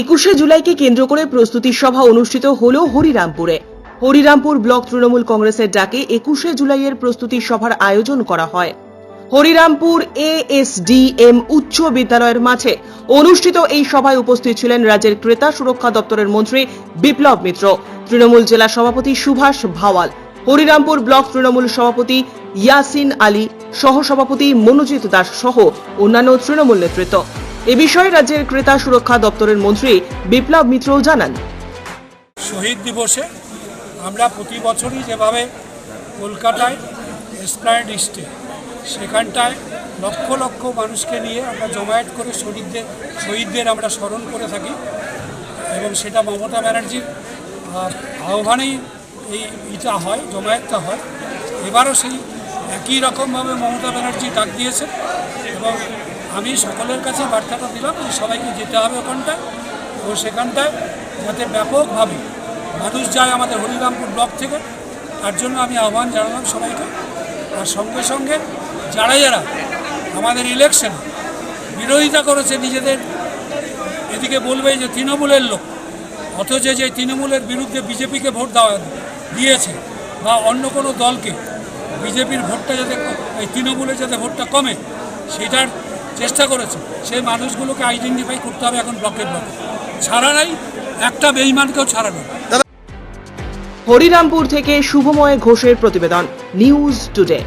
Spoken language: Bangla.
একুশে জুলাইকে কেন্দ্র করে প্রস্তুতি সভা অনুষ্ঠিত হল হরিরামপুরে। হরিরামপুর ব্লক তৃণমূল কংগ্রেসের ডাকে একুশে জুলাইয়ের প্রস্তুতি সভার আয়োজন করা হয়। হরিরামপুর এএসডিএম উচ্চ বিদ্যালয়ের মাঠে অনুষ্ঠিত এই সভায় উপস্থিত ছিলেন রাজ্যের ক্রেতা সুরক্ষা দপ্তরের মন্ত্রী বিপ্লব মিত্র, তৃণমূল জেলা সভাপতি সুভাষ ভাওয়াল, হরিরামপুর ব্লক তৃণমূল সভাপতি ইয়াসিন আলী, সহসভাপতি মনোজিৎ দাস সহ অন্যান্য তৃণমূল নেতৃত্ব। এ বিষয়ে রাজ্যের ক্রেতা সুরক্ষা দপ্তরের মন্ত্রী বিপ্লব মিত্র জানান। শহীদ দিবসে আমরা প্রতি বছরই যেভাবে কলকাতায় এসপ্লানেড ইস্টে সেখানটায় লক্ষ লক্ষ মানুষকে নিয়ে আমরা জমায়েত করে শহীদদের শহীদদের আমরা স্মরণ করে থাকি। এবং সেটা মমতা ব্যানার্জির আহ, আহ্বানেই এই ইটা হয় জমায়েতটা হয়। এবারও সেই একই রকমভাবে মমতা ব্যানার্জি ডাক দিয়েছে এবং আমি সকলের কাছে বার্তাটা দিলাম যে সবাইকে যেতে হবে ওখানটায় ও সেখানটায় যাতে ব্যাপকভাবে মানুষ যায় আমাদের হরিরামপুর ব্লক থেকে। তার জন্য আমি আহ্বান জানালাম সবাইকে। আর সঙ্গে সঙ্গে যারা যারা আমাদের ইলেকশন বিরোধিতা করেছে নিজেদের, এদিকে বলবে যে তৃণমূলের লোক, অথচ যে তৃণমূলের বিরুদ্ধে বিজেপিকে ভোট দেওয়া দিয়েছে বা অন্য কোনো দলকে, বিজেপির ভোটটা যাতে এই তৃণমূলের যাতে ভোটটা কমে, সেটার চেষ্টা করেছে। সেই মানুষগুলোকে আইডেন্টিফাই করতে হবে এখন ব্লকের ব্লকে ছাড়া নাই, একটা বেইমানকেও ছাড়া নেই। হরিরামপুর থেকে শুভময় ঘোষের প্রতিবেদন নিউজ টুডে